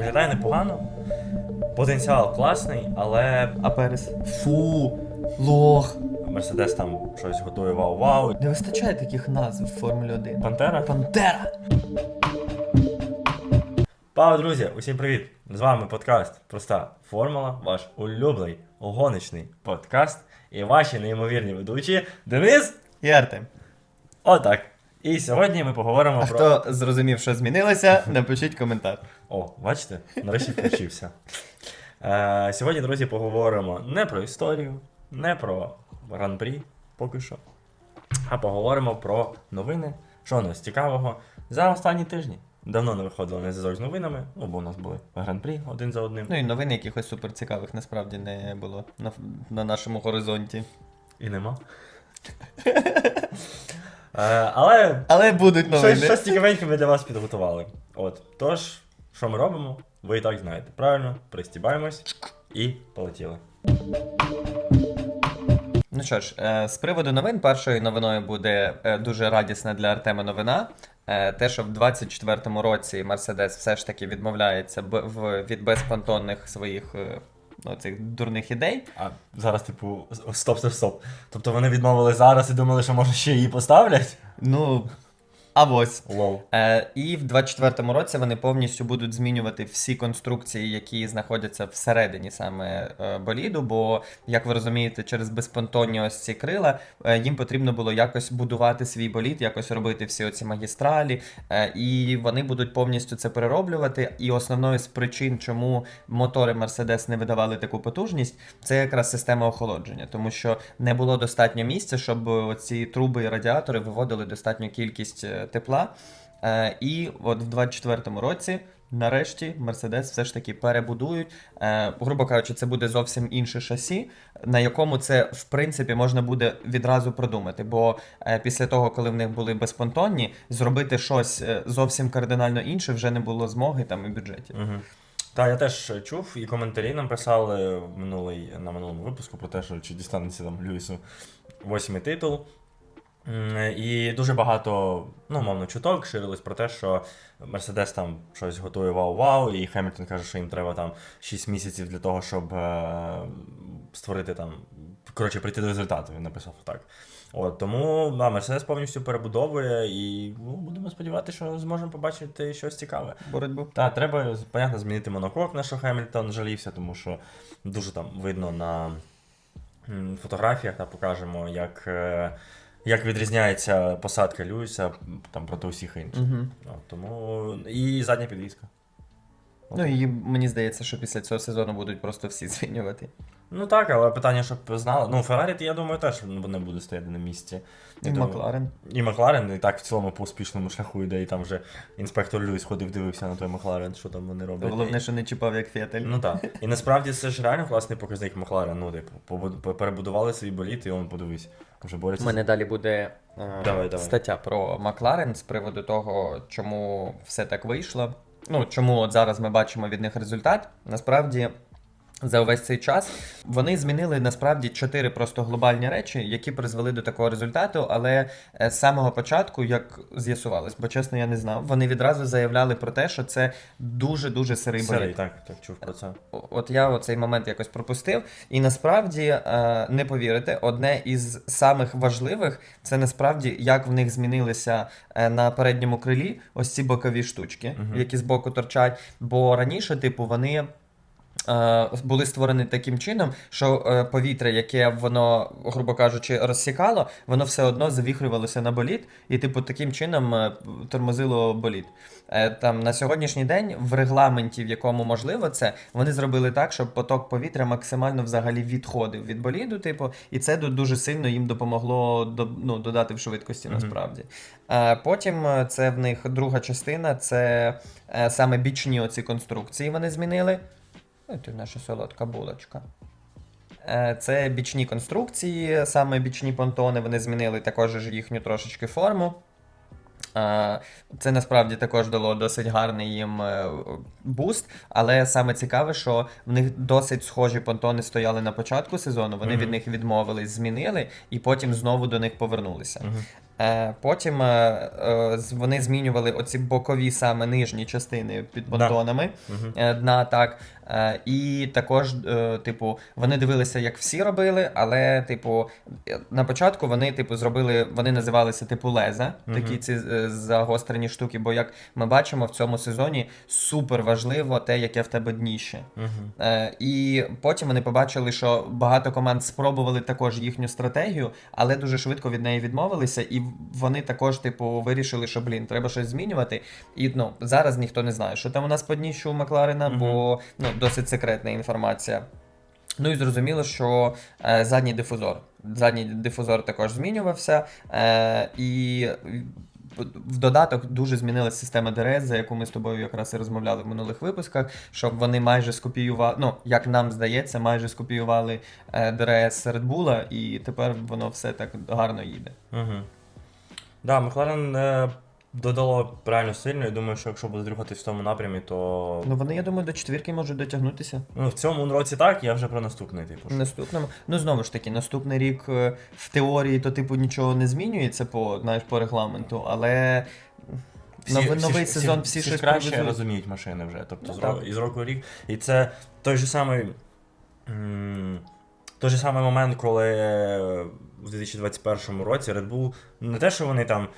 виглядає непогано. Потенціал класний, але А Перес? Фу, лох. Мерседес там щось готує вау-вау. Не вистачає таких назв в Формулі 1. Пантера. Пантера! Пау, друзі, усім привіт! З вами подкаст Проста Формула, ваш улюблений гоночний подкаст і ваші неймовірні ведучі Денис. І Артем. Отак. І сьогодні ми поговоримо А про. хто зрозумів, що змінилося, напишіть коментар. О, бачите, нарешті включився. Е, сьогодні, друзі, поговоримо не про історію, не про гран-прі поки що, а поговоримо про новини, що у нас цікавого за останні тижні. Давно не виходило на зв'язок з новинами, ну бо у нас були гран-прі один за одним. Ну і новин якихось суперцікавих насправді не було на, на нашому горизонті. І нема. Е, але Але будуть щось, новини. щось цікавеньке ми для вас підготували. От. Тож, що ми робимо, ви і так знаєте. Правильно, пристібаємось і полетіли. Ну що ж, е, з приводу новин, першою новиною буде е, дуже радісна для Артема новина. Е, Те, що в 24-му році Мерседес все ж таки відмовляється б- в- від безпонтонних своїх е, ну, цих дурних ідей. А зараз, типу, стоп, стоп, стоп. Тобто вони відмовили зараз і думали, що може ще її поставлять? Ну, а ось. Лол. Е, і в 24-му році вони повністю будуть змінювати всі конструкції, які знаходяться всередині саме е, боліду. Бо, як ви розумієте, через безпонтонні ось ці крила е, їм потрібно було якось будувати свій болід, якось робити всі оці магістралі. Е, і вони будуть повністю це перероблювати. І основною з причин, чому мотори Mercedes не видавали таку потужність, це якраз система охолодження, тому що не було достатньо місця, щоб ці труби і радіатори виводили достатню кількість е, тепла. Е, і от в 24-му році. Нарешті Mercedes все ж таки перебудують. Е, грубо кажучи, це буде зовсім інше шасі, на якому це в принципі можна буде відразу продумати. Бо е, після того, коли в них були безпонтонні, зробити щось е, зовсім кардинально інше вже не було змоги там і бюджетів. Угу. Та я теж чув, і коментарі нам писали в минулий, на минулому випуску про те, що чи дістанеться там Льюісу восьмий титул. І дуже багато, ну, мовно, чуток ширилось про те, що Мерседес там щось готує вау-вау, і Хемільтон каже, що їм треба там 6 місяців для того, щоб е, створити там. Коротше, прийти до результату, він написав так. От, тому да, Мерседес повністю перебудовує і ну, будемо сподіватися, що зможемо побачити щось цікаве. Боротьбу. Так, треба, понятно, змінити монокок, на що Хемільтон жалівся, тому що дуже там видно на фотографіях, та покажемо, як, е, як відрізняється посадка Льюіса там проти усіх інших. Угу. Ну, тому і задня підвізка. Ну і мені здається, що після цього сезону будуть просто всі змінювати. Ну так, але питання, щоб знали. Ну, Феррарі, я думаю, теж не буде стояти на місці. І Макларен. І Макларен, і так в цілому по успішному шляху йде, і там вже інспектор Льюіс ходив, дивився на той Макларен, що там вони роблять. Головне, що не чіпав як Фетель. Ну так. І насправді це ж реально класний показник Макларен. Ну, типу, перебудували свій боліт, і он подивись. Вже У мене далі буде е, Давай, давай. стаття про Макларен з приводу того, чому все так вийшло. Ну, чому от зараз ми бачимо від них результат. Насправді. За увесь цей час вони змінили насправді чотири просто глобальні речі, які призвели до такого результату. Але е, з самого початку, як з'ясувалось, бо чесно, я не знав, вони відразу заявляли про те, що це дуже дуже сирий. Сирий, так, так, чув про це. От я цей момент якось пропустив, і насправді е, не повірите, одне із самих важливих це насправді як в них змінилися е, на передньому крилі ось ці бокові штучки, Мгм. які збоку торчать. Бо раніше, типу, вони. Е, Були створені таким чином, що е, повітря, яке воно, грубо кажучи, розсікало, воно все одно завіхрювалося на боліт, і, типу, таким чином е, тормозило боліт. Там на сьогоднішній день в регламенті, в якому можливо це, вони зробили так, щоб поток повітря максимально взагалі відходив від боліду, типу, і це дуже сильно їм допомогло до, ну, додати в швидкості Мгм. насправді. Е, Потім це в них друга частина, це саме бічні оці конструкції вони змінили. Ти наша солодка булочка. Е, Це бічні конструкції, саме бічні понтони, вони змінили також їхню трошечки форму. Е, Це насправді також дало досить гарний їм е, буст, але саме цікаве, що в них досить схожі понтони стояли на початку сезону, вони Мгм. від них відмовились, змінили і потім знову до них повернулися. Мгм. Е, Потім вони змінювали оці бокові саме нижні частини під понтонами Мгм. е, дна, так. Е, І також, е, типу, вони дивилися, як всі робили, але, типу, на початку вони, типу, зробили, вони називалися типу леза, такі ці е, загострені штуки. Бо як ми бачимо в цьому сезоні, супер важливо те, яке в тебе дніще. І потім вони побачили, що багато команд спробували також їхню стратегію, але дуже швидко від неї відмовилися, і вони також, типу, вирішили, що блін, треба щось змінювати. І ну зараз ніхто не знає, що там у нас по дніщу у Макларена, бо ну досить секретна інформація. Ну і зрозуміло, що е, задній дифузор. Задній дифузор також змінювався. Е, і в додаток дуже змінилася система ДРС, за яку ми з тобою якраз і розмовляли в минулих випусках, щоб вони майже скопіювали, ну, як нам здається, майже скопіювали ДРС Red Bull, і тепер воно все так гарно їде. Угу. Да, Макларен додало реально сильно. Я думаю, що якщо буде рухатись в тому напрямі, то Ну вони, я думаю, до четвірки можуть дотягнутися. ну, в цьому році так, я вже про наступний, типу. В наступному. Ну знову ж таки, наступний рік е, в теорії то типу нічого не змінюється по, знаєш, по регламенту, але новий, новий ж- сезон всі, всі щось ж краще привезуть. розуміють машини вже. Тобто Ну, з, так. із року в рік. І це той же самий. м, Той же самий момент, коли е, в 2021 році Red Bull не те, що вони там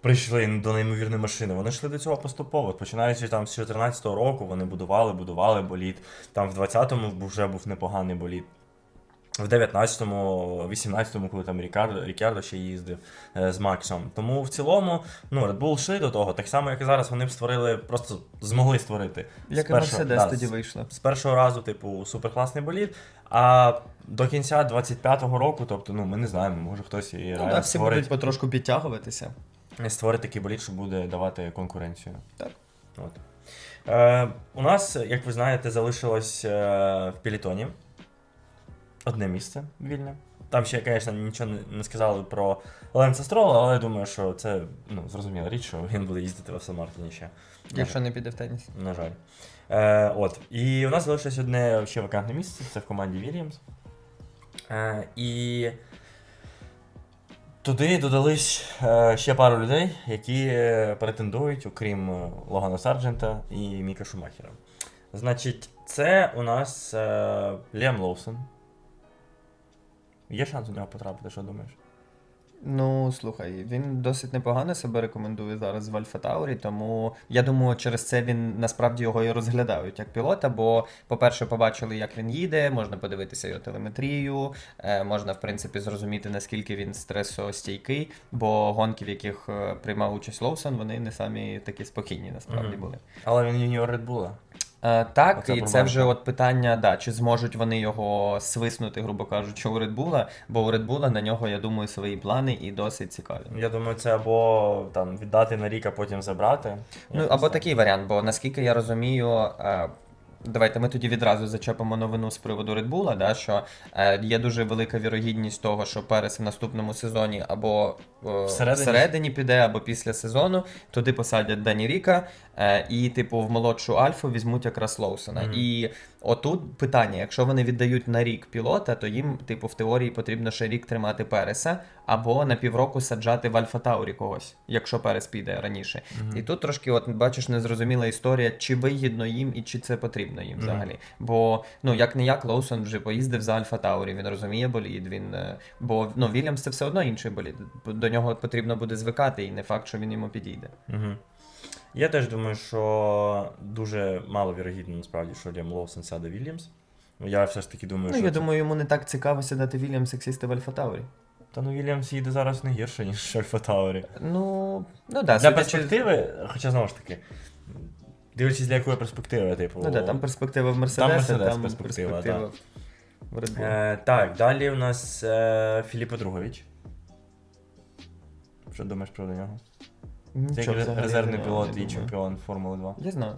прийшли до неймовірної машини, вони йшли до цього поступово. Починаючи там з 2014 року, вони будували, будували боліт. Там в 20-му вже був непоганий боліт. В 19-му, 18-му, коли там Рікардо, Рікардо ще їздив е, з Максом. Тому в цілому, ну, Red Bull йшли до того, так само, як і зараз, вони б створили, просто змогли створити. Як і Мерседес да, тоді вийшло. З першого разу, типу, суперкласний болід. А до кінця 25-го року, тобто, ну, ми не знаємо, може хтось і Ну, реально так, всі створить, будуть потрошку підтягуватися. Створить такий болід, що буде давати конкуренцію. Так. От. Е, у нас, як ви знаєте, залишилось е, в пілітоні одне місце вільне. Там ще, звісно, нічого не- сказали про Ленса Строла, але я думаю, що це ну, зрозуміла річ, що він буде їздити в Астон ще. Якщо не піде в теніс. на жаль. Е, от. І у нас залишилось одне ще вакантне місце, це в команді Williams. Е, і туди додались е, ще пару людей, які е, претендують, окрім е, Логана Сарджента і Міка Шумахера. Значить, це у нас Ліам Лоусон. Є шанс у нього потрапити, що думаєш? Ну, слухай, він досить непогано себе рекомендує зараз в Альфа Таурі, тому я думаю, через це він насправді його і розглядають як пілота. Бо, по-перше, побачили, як він їде, можна подивитися його телеметрію, е, можна, в принципі, зрозуміти, наскільки він стресостійкий, бо гонки, в яких е, приймав участь Лоусон, вони не самі такі спокійні насправді були. Але він юніор Bull. Е, так, Оце і це проблема. вже от питання, да, чи зможуть вони його свиснути, грубо кажучи, у Red Bull, бо у Red Bull на нього, я думаю, свої плани і досить цікаві. Я думаю, це або там віддати на рік, а потім забрати. Ну, Якось або так. такий варіант, бо наскільки я розумію, е, давайте ми тоді відразу зачепимо новину з приводу Red Bull, да, що е, є дуже велика вірогідність того, що Перес в наступному сезоні або е, Всередині? всередині піде, або після сезону, туди посадять Дані Ріка, е, і, типу, в молодшу Альфу візьмуть якраз Лоусона. Мгм. І отут питання: якщо вони віддають на рік пілота, то їм, типу, в теорії потрібно ще рік тримати Переса, або на півроку саджати в Альфа Таурі когось, якщо Перес піде раніше. Мгм. І тут трошки, от бачиш, незрозуміла історія, чи вигідно їм і чи це потрібно їм Мгм. взагалі. Бо ну як не як Лоусон вже поїздив за Альфа Таурі, він розуміє болід. Він е, бо ну Вільямс це все одно інший болід. До нього потрібно буде звикати, і не факт, що він йому підійде. Угу. Я теж думаю, що дуже мало вірогідно насправді, що Ліам Лоусон сяде Вільямс. Я все ж таки думаю, Ну що. я це- думаю, йому не так цікаво сідати Вільямс, як сісти в Альфа Таурі. Та ну Вільямс їде зараз не гірше, ніж Альфа Таурі. Ну ну да, Для перспективи, хоча знову ж таки, дивлячись для якої перспективи, типу. Ну да, там перспектива в Мерседесі, там, Мерседес перспектива, перспектива, в Red Bull. Е, так, далі у нас е, Філіп Другович. Що думаєш про нього? Це Нічого як взагалі резервний не- пілот і думаю. чемпіон Формули 2. Я знаю.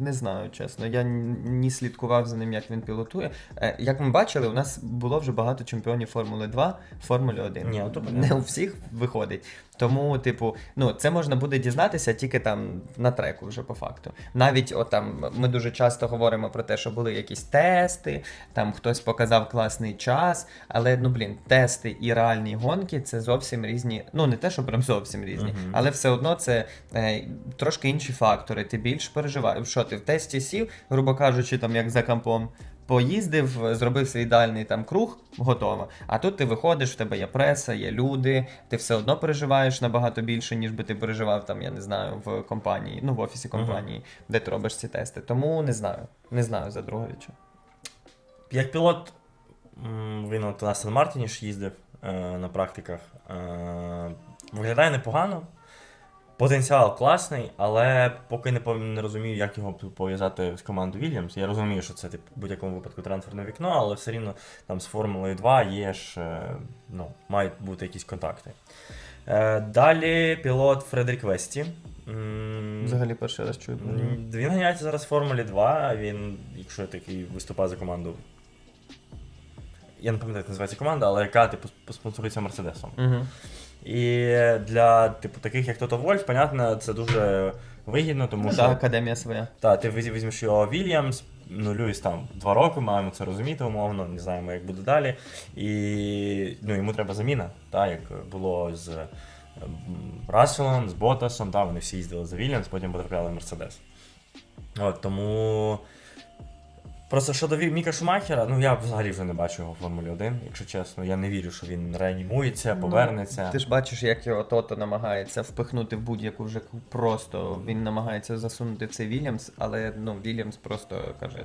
Не знаю, чесно. Я ні слідкував за ним, як він пілотує. Е, Як ми бачили, у нас було вже багато чемпіонів Формули 2, Формулі 1. Ні, не у всіх виходить. Тому, типу, ну це можна буде дізнатися тільки там на треку, вже по факту. Навіть от там ми дуже часто говоримо про те, що були якісь тести, там хтось показав класний час, але ну блін, тести і реальні гонки це зовсім різні. Ну не те, що прям зовсім різні, Мгм. але все одно це е, трошки інші фактори. Ти більш переживаєш. Що ти в тесті сів, грубо кажучи, там як за компом. Поїздив, зробив свій ідеальний там круг, готово. А тут ти виходиш, в тебе є преса, є люди, ти все одно переживаєш набагато більше, ніж би ти переживав там, я не знаю, в компанії, ну в офісі компанії, де ти робиш ці тести. Тому не знаю. Не знаю за Друговича. Як пілот, він от на Астон Мартіні ж їздив е, на практиках. Е, виглядає непогано. Потенціал класний, але поки не, не розумію, як його пов'язати з командою Williams. Я розумію, що це типу, в будь-якому випадку трансферне вікно, але все рівно там з Формулою 2 є ж, е, ну, мають бути якісь контакти. Е, далі пілот Фредерік Весті. Взагалі перший раз чую. Він ганяється зараз в Формулі 2. Він, якщо такий виступає за команду. Я не пам'ятаю, як називається команда, але яка типу спонсорується Мерседесом. Угу. І для типу таких, як Тото Вольф, понятно, це дуже вигідно, тому Ну, що так, академія своя. та, ти візьмеш його Вільямс, ну Льюіс там два роки, маємо це розуміти, умовно, не знаємо, як буде далі. І ну, йому треба заміна, та, як було з Расселом, з Ботасом, та, вони всі їздили за Вільямс, потім потрапляли в Мерседес. От, тому. Просто щодо Міка Шумахера, ну я взагалі вже не бачу його в Формулі 1, якщо чесно. Я не вірю, що він реанімується, повернеться. Ну, Ти ж бачиш, як його тото намагається впихнути в будь-яку вже просто. Він намагається засунути в цей Вільямс, але ну Вільямс просто каже: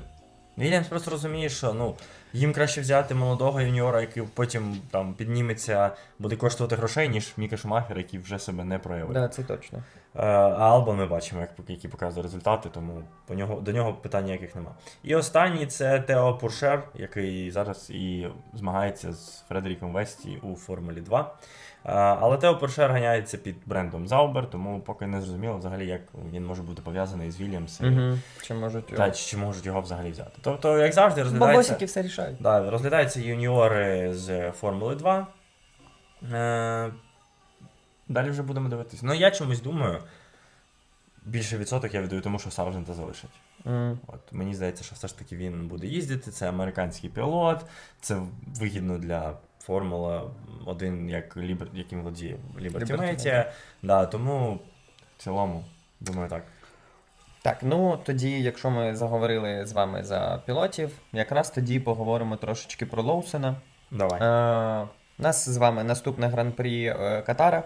Вільямс просто розуміє, що ну, їм краще взяти молодого юніора, який потім там підніметься, буде коштувати грошей, ніж Міка Шумахер, який вже себе не проявив. да, це точно. Е, А Албон ми бачимо, як, які показує результати, тому по нього, до нього питань ніяких нема. І останній це Тео Пуршер, який зараз і змагається з Фредеріком Весті у Формулі 2. Е, Але Тео Пуршер ганяється під брендом Заубер, тому поки не зрозуміло взагалі, як він може бути пов'язаний з Вільямсом. Угу. Чи можуть Та чи чи можуть його взагалі взяти. Тобто, як завжди, розглядається. Бабосики все рішають. Да, розглядаються юніори з Формули 2. Далі вже будемо дивитися. Ну, я чомусь думаю, більше відсоток я віддаю тому, що Саржента залишать. М. От, мені здається, що все ж таки він буде їздити. Це американський пілот, це вигідно для Формула 1, як Лібер, яким Liberty Media. Да, тому в цілому, думаю, так. Так, ну тоді, якщо ми заговорили з вами за пілотів, якраз тоді поговоримо трошечки про Лоусена. Давай. Е, у нас з вами наступне гран-прі е, Катара.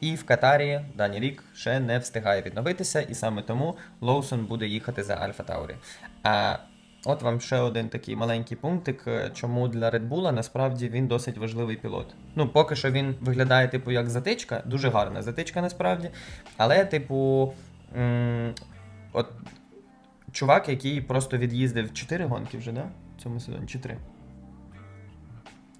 І в Катарі даний рік ще не встигає відновитися, і саме тому Лоусон буде їхати за Альфа Таурі. А от вам ще один такий маленький пунктик, е, чому для Bull насправді він досить важливий пілот. Ну, поки що він виглядає, типу, як затичка, дуже гарна затичка насправді. Але, типу, м- от чувак, який просто від'їздив 4 гонки вже, да? В цьому сезоні? Чи 3?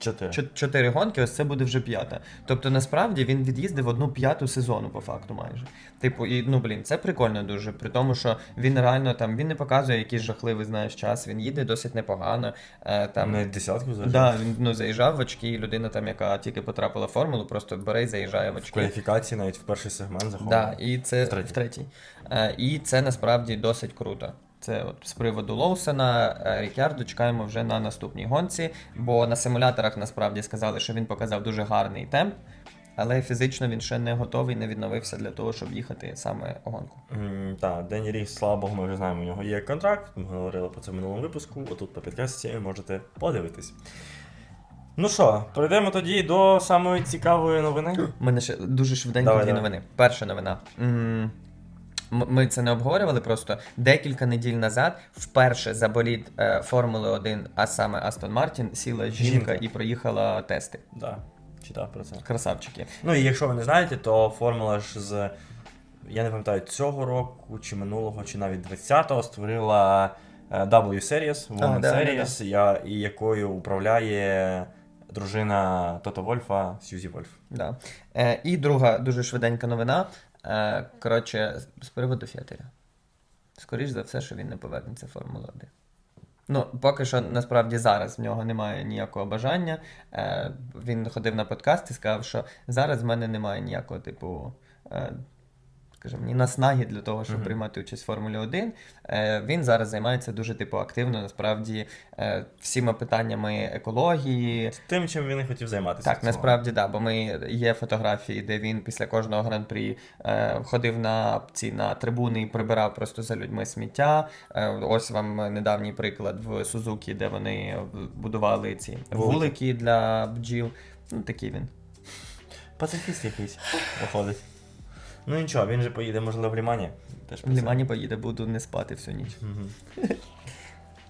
Чотири. Чотири гонки, ось це буде вже п'ята. Тобто, насправді він від'їздив одну п'яту сезону, по факту, майже. Типу, і ну блін, це прикольно дуже. При тому, що він реально там він не показує якийсь жахливий, знаєш, час. Він їде досить непогано. Е, там не десятку да, він ну, заїжджав в очки, і людина, там, яка тільки потрапила в формулу, просто бере і заїжджає в В очки. кваліфікації навіть в перший сегмент заходить. Да, і це В третій. в третій. Е, і це насправді досить круто. Це от з приводу Лоусена, е, Рікярдо чекаємо вже на наступній гонці, бо на симуляторах насправді сказали, що він показав дуже гарний темп, але фізично він ще не готовий, не відновився для того, щоб їхати саме гонку. Mm, так, Дені Ріс, слава Богу, ми вже знаємо, у нього є контракт. Ми говорили про це в минулому випуску. Отут по підкасті можете подивитись. Ну що, перейдемо тоді до самої цікавої новини. У мене ще дуже швиденько дві новини. Перша новина. М, м- Ми це не обговорювали просто декілька неділь назад. Вперше за болід е, Формули 1, а саме Астон Мартін, сіла жінка, Жінка. і проїхала тести. Да, читав про це. Красавчики. Ну і якщо ви не знаєте, то формула ж з. Я не пам'ятаю, цього року, чи минулого, чи навіть 20-го створила е, W Series, Women да, да, Series, Я, і якою управляє дружина Тото Вольфа Сьюзі Вольф. Да. Е, і друга дуже швиденька новина. Е, коротше, з- приводу Фіателя. Скоріш за все, що він не повернеться в Формулу 1. Ну, поки що насправді зараз в нього немає ніякого бажання. Е, він ходив на подкаст і сказав, що зараз в мене немає ніякого типу. Е, скажімо, ні наснаги для того, щоб Мгм. приймати участь в Формулі 1. Е, він зараз займається дуже типу активно, насправді, е, всіма питаннями екології, Тим, чим він і хотів займатися. так, насправді, да, бо ми є фотографії, де він після кожного гран-прі е, ходив на ці на трибуни і прибирав просто за людьми сміття. Ось вам недавній приклад в Сузукі, де вони будували ці Вулики. вулики для бджіл. Ну, такий він. Пацифіст якийсь виходить. Ну нічого, він же поїде, можливо, в Лімані. Теж В Лімані поїде, буду не спати всю ніч. Мгм.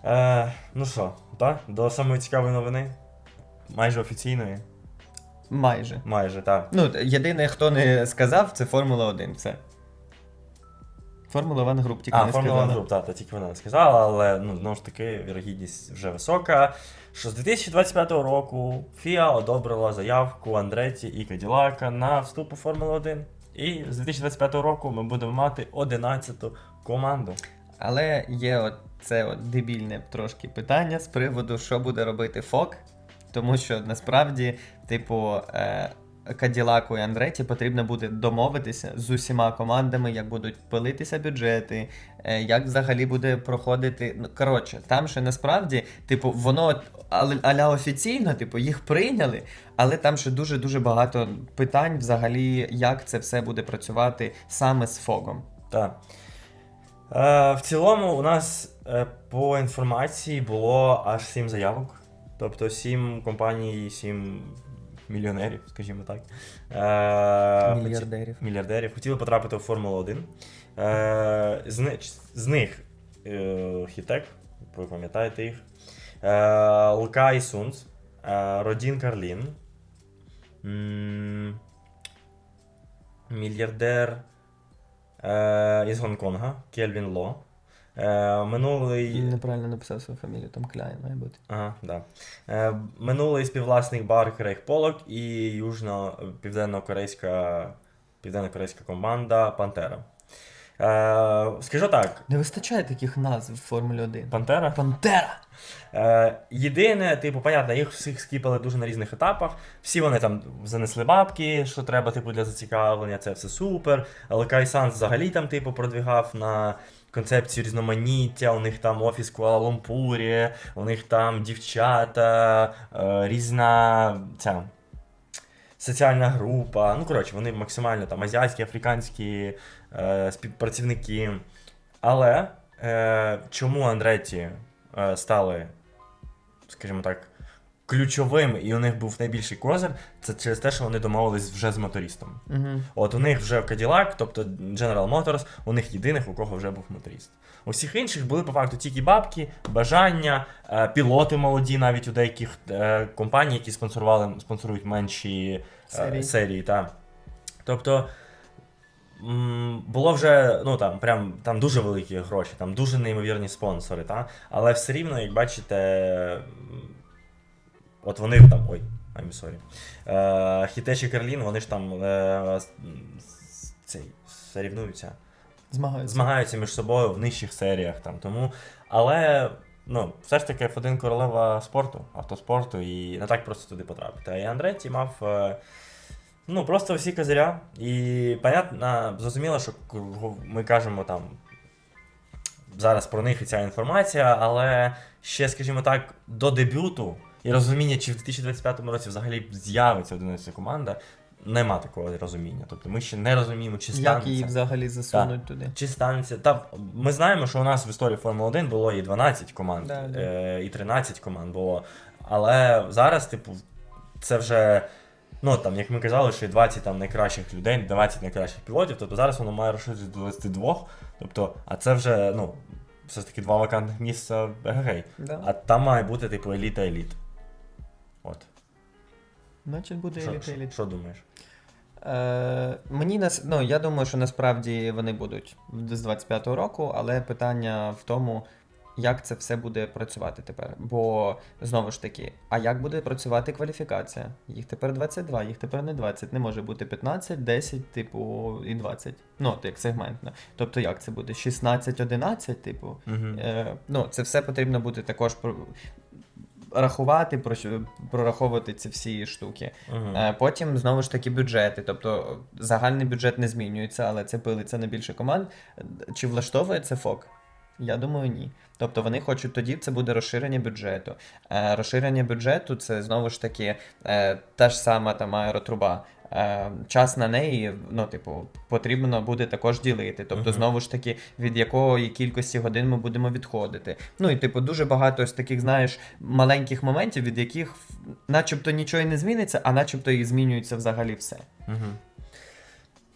Е, ну що, так? До самої цікавої новини. Майже офіційної. Майже. Майже, так. Ну, єдине, хто не сказав, це Формула 1. Все. Формула 1 груп тільки А, не Формула сказала. Group, так, та тільки вона не сказала, але ну, знову ж таки, вірогідність вже висока. Що з 2025 року FIA одобрила заявку Андреті і Каділака на вступ у Формулу 1. І з 2025 року ми будемо мати 11-ту команду. Але є от це от дебільне трошки питання з приводу, що буде робити ФОК, тому що насправді, типу, е, Каділаку і Андреті потрібно буде домовитися з усіма командами, як будуть пилитися бюджети, е, як взагалі буде проходити. Ну, коротше, там ще насправді, типу, воно аля офіційно, типу, їх прийняли, але там ще дуже-дуже багато питань, взагалі, як це все буде працювати саме з ФОКом. Так. Е, в цілому, у нас е, по інформації було аж 7 заявок. Тобто 7 компаній, 7 мільйонерів, скажімо так. Е, хоті- Мільярдерів. мільярдерів хотіли потрапити у Формулу 1. Е, з, ни- з них е, Хітек, ви пам'ятаєте їх. Е, Сунц, е, Родін Карлін. м, Мільярдер е, із Гонконга Кельвін Ло. Е, минулий. Неправильно написав свою фамілію, там Кляйн має бути. Ага, да. Е, минулий співвласник бар Крейг Полок і южно південно-корейська південно-корейська команда Пантера. Е, скажу так, Не вистачає таких назв в Формулі 1. Пантера. Пантера! Е, єдине, типу, понятно, їх всіх скіпали дуже на різних етапах. Всі вони там занесли бабки, що треба, типу, для зацікавлення, це все супер. Але Кай Санс взагалі там, типу, продвигав на концепцію різноманіття, у них там офіс в Куала-Лумпурі, у них там дівчата, е, різна ця. Соціальна група, ну коротше, вони максимально там азіатські, африканські е, співпрацівники. Але е, чому Андреті е, стали, скажімо так, ключовим, і у них був найбільший козир, це через те, що вони домовились вже з мотористом. Угу. От у них вже Cadillac, тобто General Motors, у них єдиних, у кого вже був моторист. У всіх інших були по факту тільки бабки, бажання, е, пілоти молоді, навіть у деяких е, компаній, які спонсорували, спонсорують менші е, Серії. серії та. Тобто було вже ну там прям там дуже великі гроші, там дуже неймовірні спонсори, та? але все рівно, як бачите, от вони там. Ой, I'm sorry. Е, Хітечі Карлін, вони ж там е, цей, сорівнуються, Змагаються. змагаються між собою в нижчих серіях. Там, тому, але ну, все ж таки F1 королева спорту, автоспорту, і не так просто туди потрапити. А і Андреті мав. е, Ну, просто всі козиря. І понятно, зрозуміло, що ми кажемо там зараз про них і ця інформація, але ще, скажімо так, до дебюту і розуміння, чи в 2025 році взагалі з'явиться 11 команда, нема такого розуміння. Тобто ми ще не розуміємо, чи Як станеться. її взагалі засунуть туди? Чи станеться? Та ми знаємо, що у нас в історії Формули 1 було і 12 команд, Да, да. Е, і 13 команд було. Але зараз, типу, це вже. Ну, там, як ми казали, що є 20 там найкращих людей, 20 найкращих пілотів, тобто зараз воно має розширитися до 22. Тобто, а це вже, ну, все ж таки два вакантних місця в Да. А там має бути, типу, еліта еліт. От. Значить буде Що, еліта що, еліт. що думаєш? Е, мені нас, ну, я думаю, що насправді вони будуть з 25-го року, але питання в тому, як це все буде працювати тепер. Бо знову ж таки, а як буде працювати кваліфікація? Їх тепер 22, їх тепер не 20. Не може бути 15, 10, типу, і 20. Ну, от як сегментно. Тобто, як це буде? 16, 11, типу. Мгм. Е, ну, це все потрібно буде також про- рахувати, про- прораховувати ці всі штуки. Е, Потім знову ж таки бюджети. Тобто загальний бюджет не змінюється, але це пилиться на більше команд. Чи влаштовує це ФОК? Я думаю, ні. Тобто вони хочуть тоді, це буде розширення бюджету. Е, розширення бюджету це знову ж таки е, та ж сама там аеротруба. Е, час на неї, ну, типу, потрібно буде також ділити. Тобто, знову ж таки, від якої кількості годин ми будемо відходити. Ну і типу, дуже багато ось таких, знаєш, маленьких моментів, від яких начебто нічого і не зміниться, а начебто і змінюється взагалі все.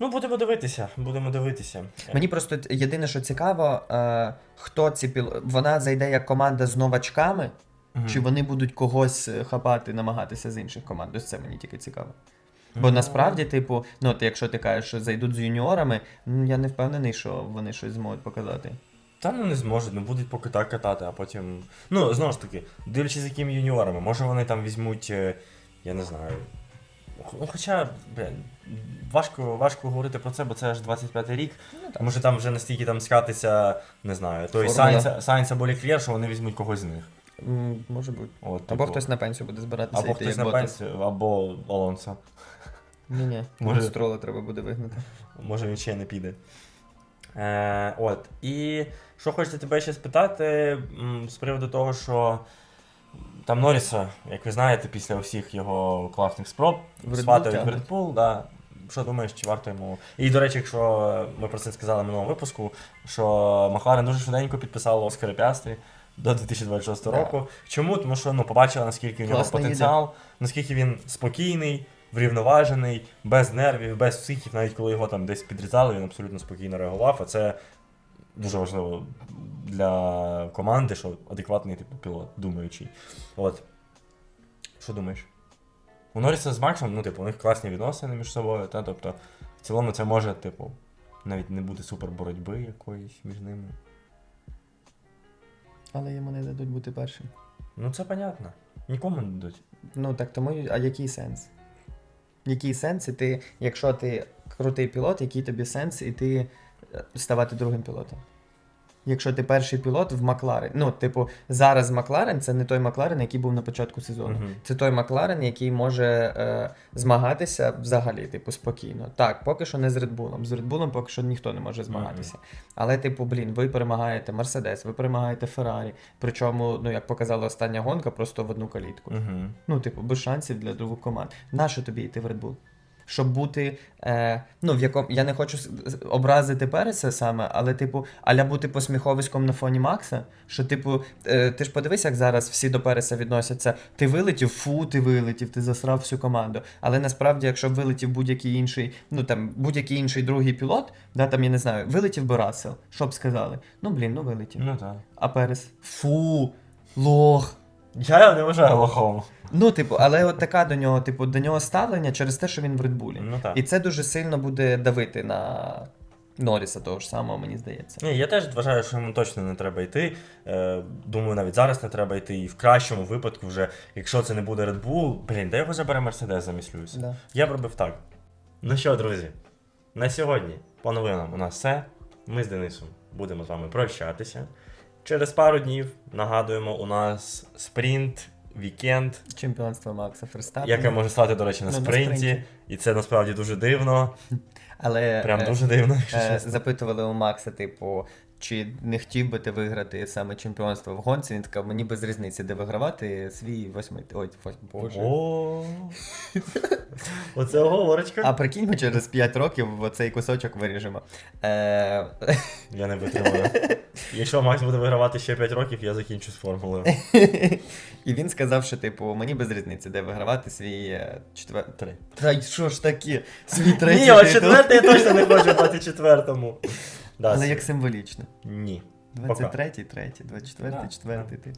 Ну, будемо дивитися, будемо дивитися. Мені просто єдине, що цікаво, е, хто ці піл... Вона зайде як команда з новачками, Мгм. чи вони будуть когось е, хапати, намагатися з інших команд. Ось це мені тільки цікаво. Бо насправді, типу, ну от якщо ти кажеш, що зайдуть з юніорами, ну я не впевнений, що вони щось зможуть показати. Та ну не зможуть, ну будуть поки так катати, а потім. Ну, знову ж таки, дивлячись, з якими юніорами, може вони там візьмуть, е, я не знаю. Ну, хоча, блін, важко, важко говорити про це, бо це аж 25-й рік. Ну, так. Може там вже настільки там скатиться, не знаю, той Сайнс або Ліклєр, що вони візьмуть когось з них. Може бути. От, Або типу, хтось на пенсію буде збиратися. або хтось на пенсію, або Алонсо. Ні, ні. Може- Може строла треба буде вигнати. Може він ще не піде. Е, от. І що хочеться тебе ще спитати м, з приводу того, що там Норріса, як ви знаєте, після усіх його класних спроб В Red Bull сватають в тягнуть. Red Bull, да. Що думаєш, чи варто йому. І, до речі, якщо ми про це сказали в минулому випуску, що Макларен дуже швиденько підписав Оскара Піастрі до 2026 Да. року. Чому? Тому що ну, побачили, наскільки в нього Класно їде. потенціал, наскільки він спокійний, врівноважений, без нервів, без психів, навіть коли його там десь підрізали, він абсолютно спокійно реагував. А це дуже важливо для команди, що адекватний типу пілот, думаючий. От. Що думаєш? У Норріса з Максом, ну, типу, у них класні відносини між собою, та, тобто, в цілому це може, типу, навіть не бути супер боротьби якоїсь між ними. Але йому не дадуть бути першим. Ну, це понятно. Нікому не дадуть. Ну так тому, а який сенс? Який сенс і ти, якщо ти крутий пілот, який тобі сенс іти ти ставати другим пілотом? Якщо ти перший пілот в Макларен. Ну, типу, зараз Макларен це не той Макларен, який був на початку сезону. Мгм. Це той Макларен, який може е, змагатися взагалі, типу, спокійно. Так, поки що не з Редбулом. З Редбулом поки що ніхто не може змагатися. Але, типу, блін, ви перемагаєте Мерседес, ви перемагаєте Феррарі. Причому, ну як показала остання гонка, просто в одну калітку. Угу. Ну, типу, без шансів для других команд. Нащо тобі йти в Bull? Щоб бути. Е, ну, в якому. Я не хочу образити Переса саме, але, типу, аля бути посміховиськом на фоні Макса. Що, типу, е, ти ж подивись, як зараз всі до Переса відносяться. Ти вилетів, фу, ти вилетів, ти засрав всю команду. Але насправді, якщо б вилетів будь-який інший, ну там будь-який інший другий пілот, да, там я не знаю, вилетів би Рассел, що б сказали? Ну, блін, ну вилетів. Ну так. А Перес? Фу, лох. Я його не вважаю лохом. Ну, типу, але от така до нього, типу, до нього ставлення через те, що він в Редбулі. Ну так. І це дуже сильно буде давити на Норріса того ж самого, мені здається. Ні, я теж вважаю, що йому точно не треба йти. Е, думаю, навіть зараз не треба йти. І в кращому випадку, вже, якщо це не буде Red Bull, блін, де його забере Мерседес замість Льюіса? Да. Я б робив так. Ну що, друзі, на сьогодні по новинам у нас все. Ми з Денисом будемо з вами прощатися. Через пару днів нагадуємо, у нас спринт, вікенд, Чемпіонство Макса Ферстаппена. яке може стати, до речі, на Ну, на спринті. спринті. І це насправді дуже дивно. Але Прям е, дуже дивно, якщо е, чесно. запитували у Макса, типу, чи не хотів би ти виграти саме чемпіонство в гонці. Він сказав, мені без різниці, де вигравати свій восьмий. Ой, боже. Оце оговорочка. А прикинь, ми через 5 років оцей кусочок виріжемо. Е, Я не витримую. Якщо Макс буде вигравати ще 5 років, я закінчу з формулою. І він сказав, що, типу, мені без різниці, де вигравати свій е, четвер... Три. Та що ж таке? Свій третій Ні, четвертий я точно не хочу в 24-му. Да, Але с- як символічно. Ні. 23-й, 3-й, 24-й, Да, 4-й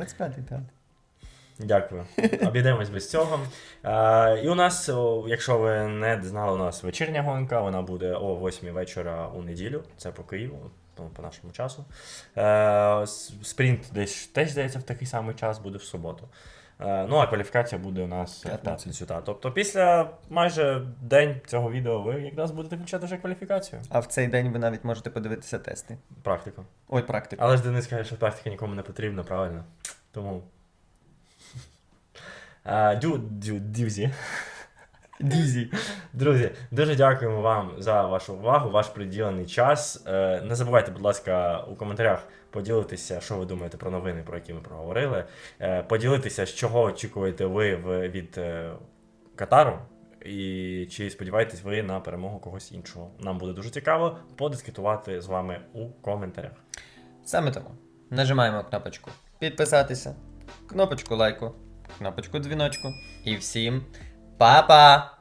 25-й, так. Дякую. Обійдемось без цього. Е, і у нас, о, якщо ви не знали, у нас вечірня гонка, вона буде о 8 вечора у неділю. Це по Києву. по, по нашому часу. Е, с- спринт десь теж здається в такий самий час буде в суботу. Е, ну, а кваліфікація буде у нас в П'ятницю. п'ятницю. Та. Тобто після майже день цього відео ви якраз будете включати вже кваліфікацію. А в цей день ви навіть можете подивитися тести. Практику. Ой, практику. Але ж Денис каже, що практика нікому не потрібна, правильно? Тому. Е, Дю, дю, дюзі. Дізі. Друзі, дуже дякуємо вам за вашу увагу, ваш приділений час. Е, Не забувайте, будь ласка, у коментарях поділитися, що ви думаєте про новини, про які ми проговорили. Е, Поділитися, з чого очікуєте ви від е, Катару. І чи сподіваєтесь ви на перемогу когось іншого? Нам буде дуже цікаво подискутувати з вами у коментарях. Саме тому нажимаємо кнопочку підписатися, кнопочку лайку, кнопочку дзвіночку і всім Baba.